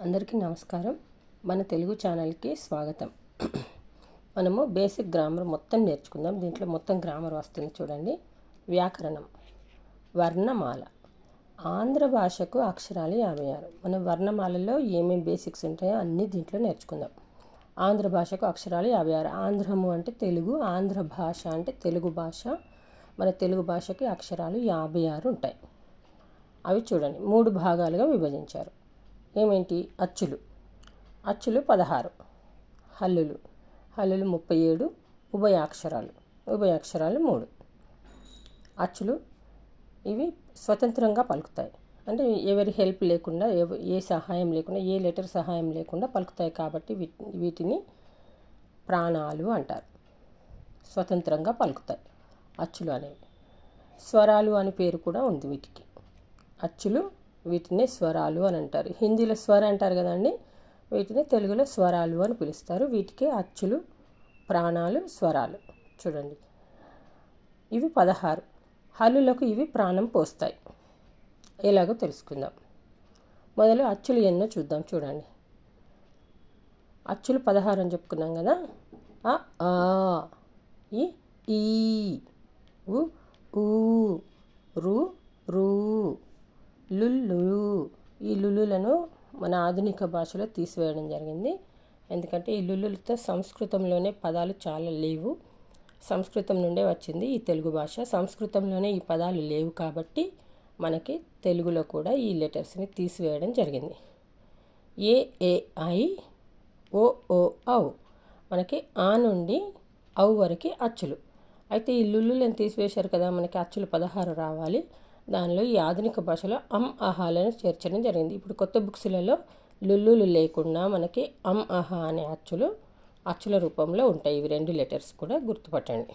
అందరికీ నమస్కారం. మన తెలుగు ఛానల్కి స్వాగతం. మనము బేసిక్ గ్రామర్ మొత్తం నేర్చుకుందాం. దీంట్లో మొత్తం గ్రామర్ వస్తుంది చూడండి. వ్యాకరణం. వర్ణమాల. ఆంధ్ర భాషకు అక్షరాలు యాభై ఆరు. మన వర్ణమాలలో ఏమేమి బేసిక్స్ ఉంటాయో అన్నీ దీంట్లో నేర్చుకుందాం. ఆంధ్ర భాషకు అక్షరాలు యాభై ఆరు. ఆంధ్రము అంటే తెలుగు ఆంధ్ర భాష అంటే తెలుగు భాష. మన తెలుగు భాషకి అక్షరాలు యాభై ఆరు ఉంటాయి. అవి చూడండి. మూడు భాగాలుగా విభజించారు. ఏమేంటి? అచ్చులు. అచ్చులు పదహారు. హల్లులు. హల్లులు ముప్పై ఏడు ఉభయాక్షరాలు ఉభయాక్షరాలు మూడు. అచ్చులు ఇవి స్వతంత్రంగా పలుకుతాయి. అంటే ఎవరి హెల్ప్ లేకుండా ఏ సహాయం లేకుండా ఏ లెటర్ సహాయం లేకుండా పలుకుతాయి కాబట్టి వీటి వీటిని ప్రాణాలు అంటారు. స్వతంత్రంగా పలుకుతాయి అచ్చులు అనేవి. స్వరాలు అని పేరు కూడా ఉంది వీటికి. అచ్చులు వీటిని స్వరాలు అని అంటారు. హిందీలో స్వర అంటారు కదండి? వీటిని తెలుగులో స్వరాలు అని పిలుస్తారు. వీటికి అచ్చులు ప్రాణాలు స్వరాలు. చూడండి. ఇవి పదహారు. హల్లులకు ఇవి ప్రాణం పోస్తాయి. ఎలాగో తెలుసుకుందాం. మొదలు అచ్చులు ఎన్నో చూద్దాం చూడండి. అచ్చులు పదహారు అని చెప్పుకున్నాం కదా? ఆ ఈ ఈ ఉ ఊ రు లుల్లు ఈ లులులను మన ఆధునిక భాషలో తీసివేయడం జరిగింది. ఎందుకంటే ఈ లుల్లులతో సంస్కృతంలోనే పదాలు చాలా లేవు. సంస్కృతం నుండే వచ్చింది ఈ తెలుగు భాష. సంస్కృతంలోనే ఈ పదాలు లేవు కాబట్టి మనకి తెలుగులో కూడా ఈ లెటర్స్ని తీసివేయడం జరిగింది. ఏఏఐ ఓ ఓ ఔ. మనకి ఆ నుండి ఔ వరకు అచ్చులు. అయితే ఈ లుల్లులను తీసివేశారు కదా మనకి అచ్చులు పదహారు రావాలి. దానిలో ఈ ఆధునిక భాషలో అమ్ అహాలను చేర్చడం జరిగింది. ఇప్పుడు కొత్త బుక్స్లలో లుల్లులు లేకుండా మనకి అమ్ అహా అనే అచ్చులు అచ్చుల రూపంలో ఉంటాయి. ఇవి రెండు లెటర్స్ కూడా గుర్తుపట్టండి.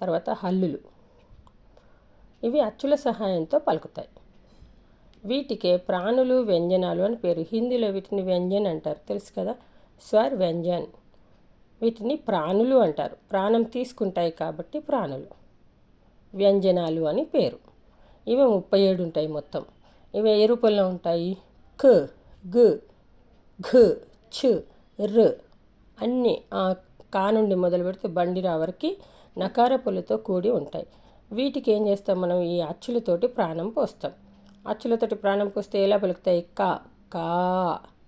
తర్వాత హల్లులు. ఇవి అచ్చుల సహాయంతో పలుకుతాయి. వీటికే ప్రాణులు వ్యంజనాలు అని పేరు. హిందీలో వీటిని వ్యంజన్ అంటారు. తెలుసు కదా? స్వర్ వ్యంజన్. వీటిని ప్రాణులు అంటారు. ప్రాణం తీసుకుంటాయి కాబట్టి ప్రాణులు. వ్యంజనాలు అని పేరు. ఇవి ముప్పై ఏడు ఉంటాయి మొత్తం. ఇవి ఏ రూపంలో ఉంటాయి? క గ ఘ ఛ ర అన్నీ ఆ కా నుండి మొదలు పెడితే బండిరా వరకు నకార పొలతో కూడి ఉంటాయి. వీటికి ఏం చేస్తాం మనం? ఈ అచ్చులతోటి ప్రాణం పోస్తాం. అచ్చులతోటి ప్రాణం పోస్తే ఎలా పలుకుతాయి? కా కా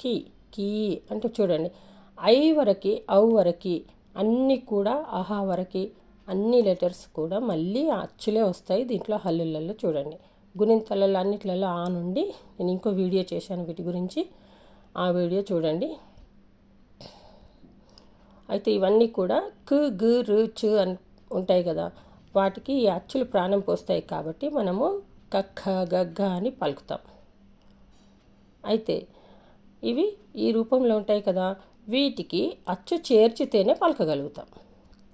కి కీ అంటే చూడండి. ఐ వరకు ఔ వరకు అన్నీ కూడా అహా వరకు అన్ని లెటర్స్ కూడా మళ్ళీ అచ్చులే వస్తాయి. దీంట్లో హల్లులలో చూడండి. గుణింతలలో అన్నిట్లలో ఆ నుండి నేను ఇంకో వీడియో చేశాను వీటి గురించి. ఆ వీడియో చూడండి. అయితే ఇవన్నీ కూడా కు గు రు చు అని ఉంటాయి కదా. వాటికి ఈ అచ్చులు ప్రాణం పోస్తాయి కాబట్టి మనము కక్క గగ్గ అని పలుకుతాం. అయితే ఇవి ఈ రూపంలో ఉంటాయి కదా. వీటికి అచ్చు చేర్చితేనే పలకగలుగుతాం.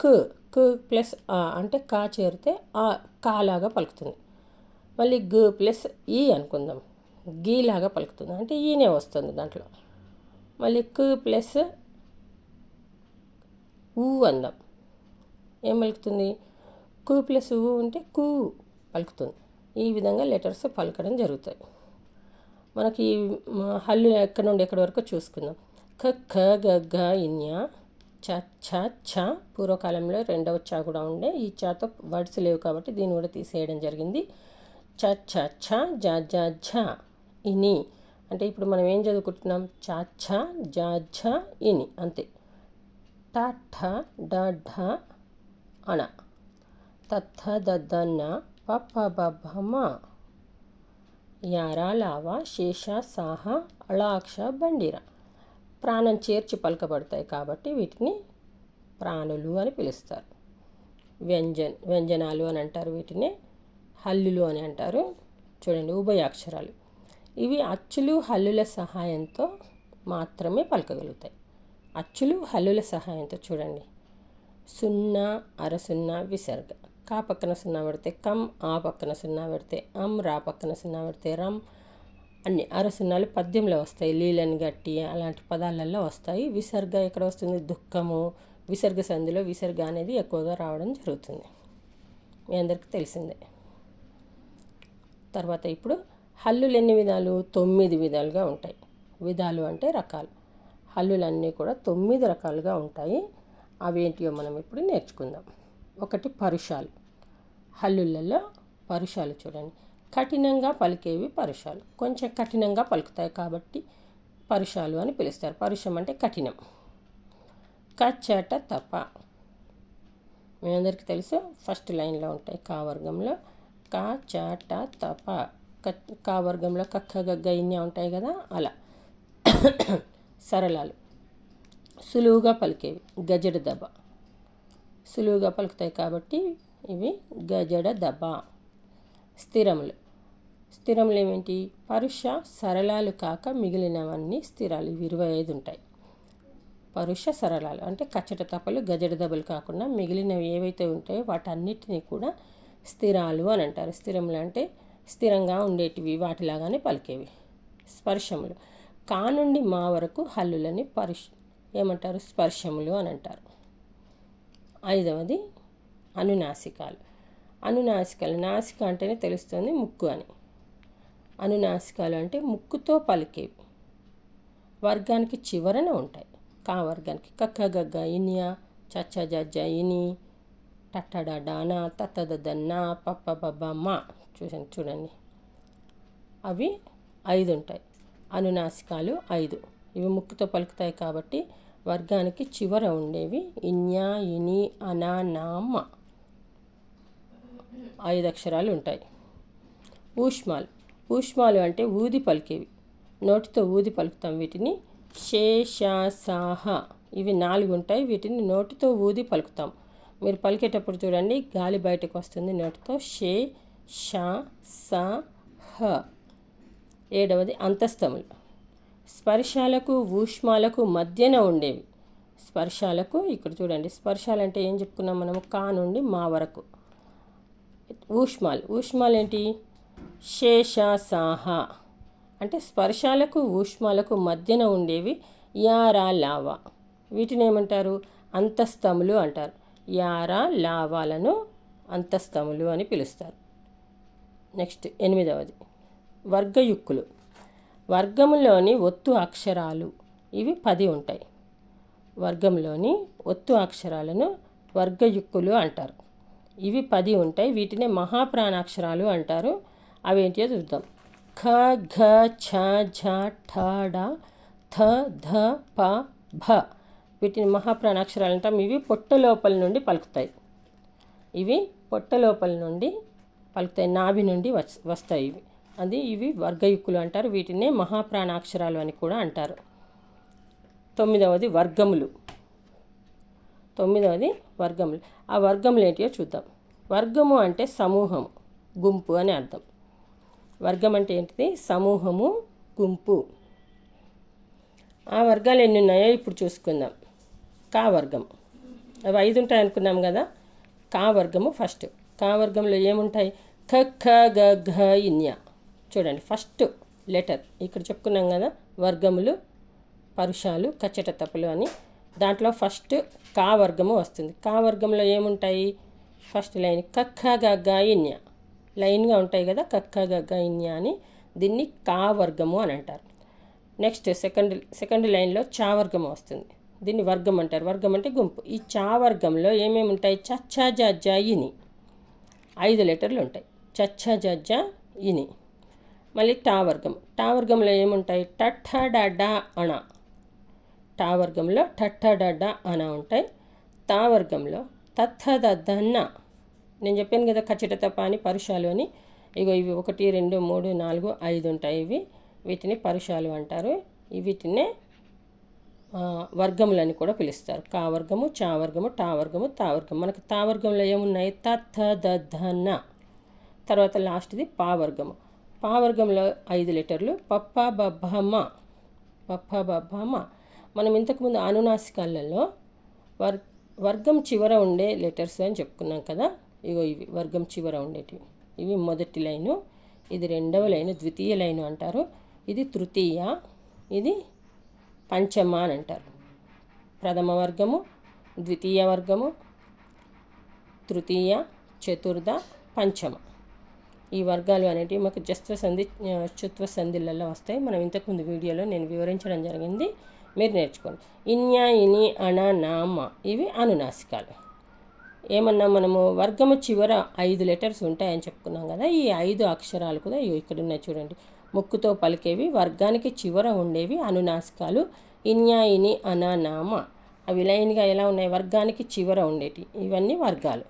కు కు ప్లస్ ఆ అంటే కా చేరితే ఆ కాలాగా పలుకుతుంది. మళ్ళీ గ ప్లస్ ఈ అనుకుందాం. గీలాగా పలుకుతుంది. అంటే ఈనే వస్తుంది దాంట్లో. మళ్ళీ కు ప్లస్ ఊ అందాం. ఏం పలుకుతుంది? కు ప్లస్ ఊ ఉంటే కు పలుకుతుంది. ఈ విధంగా లెటర్స్ పలకడం జరుగుతాయి. మనకి హల్లు ఎక్కడి నుండి ఎక్కడి వరకు చూసుకుందాం. ఖ ఖ గ గ ఇన్యా చ ఛ ఛ పూర్వకాలంలో రెండవ చ కూడా ఉండే. ఈ చాతో వర్డ్స్ లేవు కాబట్టి దీన్ని కూడా తీసేయడం జరిగింది. చ ఛ ఛ జ జ ఝ. ఇని. అంటే ఇప్పుడు మనం ఏం చదువుకుంటున్నాం? చ ఛ జ ఝ ఇని. అంతే. ట ఠ డ ఢ అణ. తత్థ దద్దన్న పప్ప బబ్బమ్మ యారా లావా శేష సాహ అళాక్ష బండిరా. ప్రాణం చేర్చి పలకబడతాయి కాబట్టి వీటిని ప్రాణులు అని పిలుస్తారు. వ్యంజన్ వ్యంజనాలు అని అంటారు వీటిని. హల్లులు అని అంటారు. చూడండి ఉభయాక్షరాలు ఇవి అచ్చులు హల్లుల సహాయంతో మాత్రమే పలకగలుగుతాయి. అచ్చులు హల్లుల సహాయంతో చూడండి. సున్నా అర సున్నా విసర్గ. కా పక్కన సున్నా పెడితే కమ్ ఆ పక్కన సున్నా పెడితే అమ్ రా పక్కన సున్నా పెడితే రమ్ అన్ని అరసనాలు పద్యంలో వస్తాయి. లీలని గట్టి అలాంటి పదాలలో వస్తాయి. విసర్గ ఎక్కడ వస్తుంది? దుఃఖము. విసర్గ సంధిలో విసర్గ అనేది ఎక్కువగా రావడం జరుగుతుంది. మీ అందరికీ తెలిసిందే. తర్వాత ఇప్పుడు హల్లులు ఎన్ని విధాలు? తొమ్మిది విధాలుగా ఉంటాయి. విధాలు అంటే రకాలు. హల్లులన్నీ కూడా తొమ్మిది రకాలుగా ఉంటాయి. అవేంటియో మనం ఇప్పుడు నేర్చుకుందాం. ఒకటి పరుషాలు. హల్లులలో పరుషాలు చూడండి. కఠినంగా పలికేవి పరుషాలు. కొంచెం కఠినంగా పలుకుతాయి కాబట్టి పరుషాలు అని పిలుస్తారు. పరుషం అంటే కఠినం. కచ్చట తప. మీ అందరికీ తెలుసు ఫస్ట్ లైన్లో ఉంటాయి కావర్గంలో కా చాట తప. కా వర్గంలో కక్క గగ్గ ఇన్ని ఉంటాయి కదా అలా. సరళాలు. సులువుగా పలికేవి. గజడ దెబ్బ సులువుగా పలుకుతాయి కాబట్టి ఇవి గజడ దెబ్బ స్థిరములు. స్థిరములు ఏమిటి పరుష సరళాలు కాక మిగిలినవన్నీ స్థిరాలు. ఇవి ఇరవై ఐదు ఉంటాయి పరుష సరళాలు అంటే కచ్చట తప్పలు గజడ దెబ్బలు కాకుండా మిగిలినవి ఏవైతే ఉంటాయో వాటన్నిటినీ కూడా స్థిరాలు అని అంటారు. స్థిరములు అంటే స్థిరంగా ఉండేటివి వాటిలాగానే పలికేవి. స్పర్శములు. కా నుండి మా వరకు హల్లులని పరుష ఏమంటారు? స్పర్శములు అని అంటారు. ఐదవది అనునాసికాలు. అనునాసికలు. నాసిక అంటేనే తెలుస్తుంది ముక్కు అని. అనునాసికాలు అంటే ముక్కుతో పలికేవి. వర్గానికి చివరన ఉంటాయి. కా వర్గానికి? కక్క గగ్గ ఇనియా చచ్చ జజ్జ ఇని టట్టడ డానా తత్తదన్న పప్ప బబ్బ మా. చూసాను చూడండి. అవి ఐదు ఉంటాయి. అనునాసికాలు ఐదు. ఇవి ముక్కుతో పలుకుతాయి కాబట్టి వర్గానికి చివర ఉండేవి. ఇన్యా ఇని అనా నామ ఐదు అక్షరాలు ఉంటాయి. ఊష్మాలు. ఊష్మాలు అంటే ఊది పలికేవి. నోటితో ఊది పలుకుతాం వీటిని. శేషాసాహ. ఇవి నాలుగు ఉంటాయి. వీటిని నోటితో ఊది పలుకుతాం. మీరు పలికేటప్పుడు చూడండి గాలి బయటకు వస్తుంది నోటితో. షే షా సా హ ఏడవది అంతస్తములు. స్పర్శాలకు ఊష్మాలకు మధ్యన ఉండేవి. స్పర్శాలకు ఇక్కడ చూడండి స్పర్శాలు అంటే ఏం చెప్పుకున్నాం మనము? కా నుండి మా వరకు. ఊష్మాలు. ఊష్మాలు ఏంటి? శేషాసాహ. అంటే స్పర్శాలకు ఊష్మాలకు మధ్యన ఉండేవి యారా లావా వీటిని ఏమంటారు? అంతస్తములు అంటారు. యారా లావాలను అంతస్తములు అని పిలుస్తారు. నెక్స్ట్ ఎనిమిదవది. వర్గయుక్కులు. వర్గంలోని ఒత్తు అక్షరాలు ఇవి పది ఉంటాయి. వర్గంలోని ఒత్తు అక్షరాలను వర్గయుక్కులు అంటారు. ఇవి పది ఉంటాయి. వీటినే మహాప్రాణాక్షరాలు అంటారు. అవేంటియో చూద్దాం. ఖ ఘ ఛ ఝ ఠ డ థ ధ ప భ. వీటిని మహాప్రాణాక్షరాలు అంటాం. ఇవి పొట్ట లోపల నుండి పలుకుతాయి. ఇవి పొట్ట లోపల నుండి పలుకుతాయి. నాభి నుండి వస్తాయి ఇవి. అది ఇవి వర్గయుక్కులు అంటారు. వీటినే మహాప్రాణాక్షరాలు అని కూడా అంటారు. తొమ్మిదవది వర్గములు. తొమ్మిదవది వర్గములు. ఆ వర్గములు ఏంటియో చూద్దాం. వర్గము అంటే సమూహం గుంపు అని అర్థం. వర్గం అంటే ఏంటిది? సమూహము గుంపు. ఆ వర్గాలు ఎన్ని ఉన్నాయో ఇప్పుడు చూసుకుందాం. కా వర్గం. అవి ఐదు ఉంటాయి అనుకున్నాం కదా? కా వర్గము ఫస్ట్. కా వర్గంలో ఏముంటాయి? ఖ ఖ గ ఘ ఇన్య చూడండి ఫస్ట్ లెటర్. ఇక్కడ చెప్పుకున్నాం కదా? వర్గములు పరుషాలు కచ్చట తప్పులు అని. దాంట్లో ఫస్ట్ కా వర్గము వస్తుంది. కా వర్గంలో ఏముంటాయి? ఫస్ట్ లైన్ కక్క గగ్గ ఇన్య లైన్గా ఉంటాయి కదా కక్క గగ్గ ఇన్య అని. దీన్ని కా వర్గము అని అంటారు. నెక్స్ట్ సెకండ్ సెకండ్ లైన్లో చా వర్గము వస్తుంది. దీన్ని వర్గం అంటారు. వర్గం అంటే గుంపు. ఈ చా వర్గంలో ఏమేమి ఉంటాయి? చచ్చా జజ్జ ఇని ఐదు లెటర్లు ఉంటాయి. చచ్చా జజ్జ ఇని మళ్ళీ టా వర్గం. టా వర్గంలో ఏముంటాయి? టఠ డ అణ. టా వర్గంలో డడ్డ డ అన ఉంటాయి. తా వర్గంలో తత్థ నేను చెప్పాను కదా ఖచ్చిత తప్ప అని పరుషాలు అని. ఇగో ఇవి ఒకటి రెండు మూడు నాలుగు ఐదు ఉంటాయి ఇవి. వీటిని పరుషాలు అంటారు. వీటినే వర్గములని కూడా పిలుస్తారు. కా వర్గము చా వర్గము టా వర్గము తా వర్గం మనకు తా వర్గంలో ఏమున్నాయి? తత్తదన్న తర్వాత లాస్ట్ది పా వర్గము. పా వర్గంలో ఐదు లెటర్లు. పప్ప బబ్బమ్మ పప్ప బబ్బమ్మ మనం ఇంతకుముందు అనునాసికాలలో వర్ వర్గం చివర ఉండే లెటర్స్ అని చెప్పుకున్నాం కదా. ఇగో ఇవి వర్గం చివర ఉండేటివి. ఇవి మొదటి లైను ఇది రెండవ లైను ద్వితీయ లైను అంటారు. ఇది తృతీయ ఇది పంచమ అని అంటారు. ప్రథమ వర్గము ద్వితీయ వర్గము తృతీయ చతుర్థ పంచమ. ఈ వర్గాలు అనేటివి మాకు జస్త్వ సంధి ఆ, చుత్వ సంధిలలో వస్తాయి. మనం ఇంతకుముందు వీడియోలో నేను వివరించడం జరిగింది. మీరు నేర్చుకోండి. ఇన్యా ఇని అణ నామ ఇవి అనునాసికాలు. ఏమన్నా మనము వర్గము చివర ఐదు లెటర్స్ ఉంటాయని చెప్పుకున్నాం కదా ఈ ఐదు అక్షరాలు కూడా ఇక్కడ ఉన్నాయి చూడండి. ముక్కుతో పలికేవి వర్గానికి చివర ఉండేవి అనునాసికాలు. ఇన్యా ఇని అన నామ అవి లైన్గా ఎలా ఉన్నాయి? వర్గానికి చివర ఉండేటి ఇవన్నీ వర్గాలు.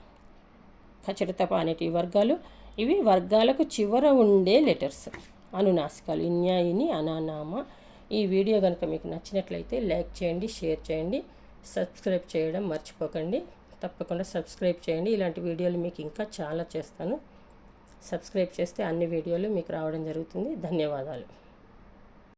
ఖచ్చితప అనేటి వర్గాలు ఇవి వర్గాలకు చివర ఉండే లెటర్స్. అనునాసికాలు ఇన్యా ఇని అనానామ ఈ వీడియో కనుక మీకు నచ్చినట్లయితే లైక్ చేయండి షేర్ చేయండి సబ్స్క్రైబ్ చేయడం మర్చిపోకండి. తప్పకుండా సబ్స్క్రైబ్ చేయండి. ఇలాంటి వీడియోలు మీకు ఇంకా చాలా చేస్తాను. సబ్స్క్రైబ్ చేస్తే అన్ని వీడియోలు మీకు రావడం జరుగుతుంది. ధన్యవాదాలు.